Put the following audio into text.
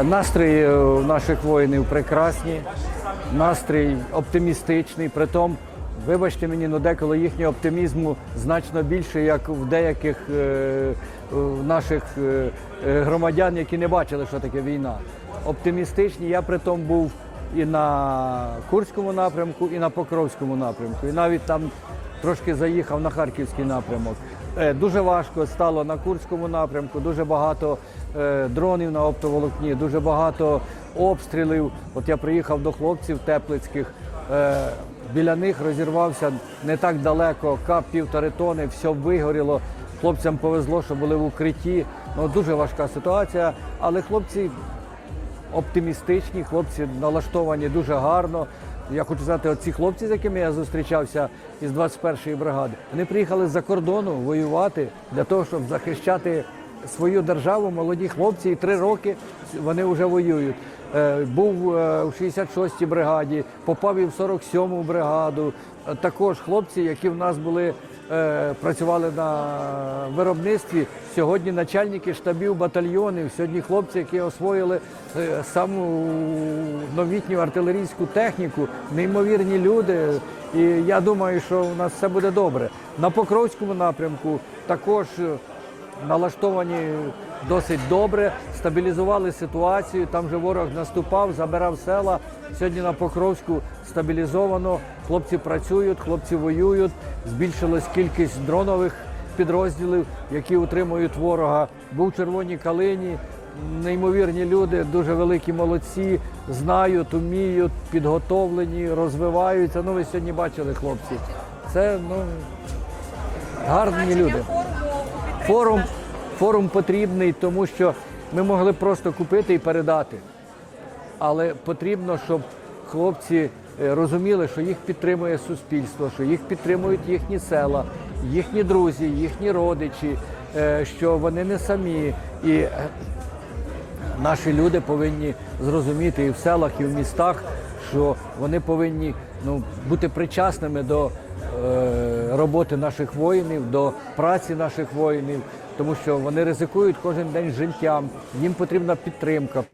Е, Настрій у наших воїнів прекрасні, настрій оптимістичний. Притом, вибачте мені, ну деколи їхнього оптимізму значно більше, як в деяких е, наших е, е, громадян, які не бачили, що таке війна. Оптимістичні. Я притом був і на Курському напрямку, і на Покровському напрямку, і навіть там трошки заїхав на Харківський напрямок. Е, Дуже важко стало на Курському напрямку, дуже багато е, дронів на оптоволокні, дуже багато обстрілів. От я приїхав до хлопців теплицьких, е, біля них розірвався не так далеко, кап півтори тони, все вигоріло. Хлопцям повезло, що були в укритті. Ну, дуже важка ситуація, але хлопці оптимістичні, хлопці налаштовані дуже гарно. Я хочу сказати, оці хлопці, з якими я зустрічався із 21-ї бригади, вони приїхали з-за кордону воювати для того, щоб захищати свою державу. Молоді хлопці, і три роки вони вже воюють. Е, Був е, у 66-й бригаді, попав і в 47-му бригаду. Е, Також хлопці, які в нас були е, працювали на виробництві. Сьогодні начальники штабів батальйонів, сьогодні хлопці, які освоїли е, саму новітню артилерійську техніку, неймовірні люди. І я думаю, що у нас все буде добре. На Покровському напрямку також е, налаштовані досить добре, стабілізували ситуацію. Там же ворог наступав, забирав села. Сьогодні на Покровську стабілізовано. Хлопці працюють, хлопці воюють. Збільшилась кількість дронових підрозділів, які утримують ворога. Був Червоній Калині. Неймовірні люди, дуже великі молодці, знають, уміють, підготовлені, розвиваються. Ну, ви сьогодні бачили хлопці. Це ну гарні люди. Форум, форум потрібний, тому що ми могли просто купити і передати. Але потрібно, щоб хлопці е, розуміли, що їх підтримує суспільство, що їх підтримують їхні села, їхні друзі, їхні родичі, е, що вони не самі. І наші люди повинні зрозуміти і в селах, і в містах, що вони повинні ну, бути причасними до е, роботи наших воїнів, до праці наших воїнів, тому що вони ризикують кожен день життям. Їм потрібна підтримка.